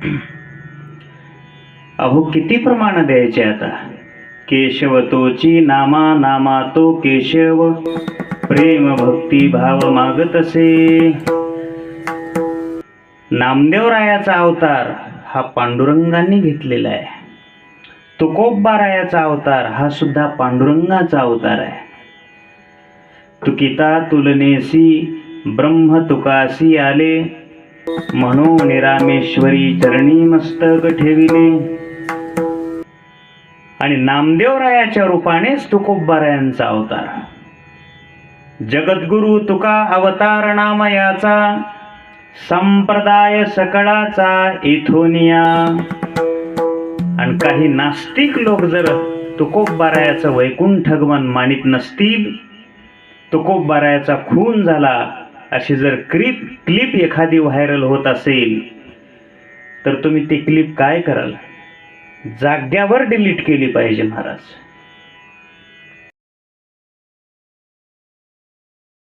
अहो किती प्रमाण द्यायचे आता? केशव तोची नामा नामा तो केशव प्रेम भक्ती भाव मागतसे नामदेवरायाचा अवतार हा पांडुरंगांनी घेतलेला आहे. तुकोबारायाचा अवतार हा सुद्धा पांडुरंगाचा अवतार आहे. तुकिता तुलनेसी ब्रह्म तुकासी आले. म्हणून निरामेश्वरी चरणी मस्तक ठेविले. आणि नामदेवरायाच्या रूपानेच तुकोबारायांचा अवतार. जगद्गुरु तुका अवतार नाम याचा संप्रदाय सकळाचा इथोनिया. आणि काही नास्तिक लोक जर तुकोबारायाचं वैकुंठगमन मानित नसतील तुकोबारायाचा खून झाला अशी जर क्लिप क्लिप एखादी व्हायरल होत असेल तर तुम्ही ती क्लिप काय कराल? जाग्यावर डिलीट केली पाहिजे महाराज.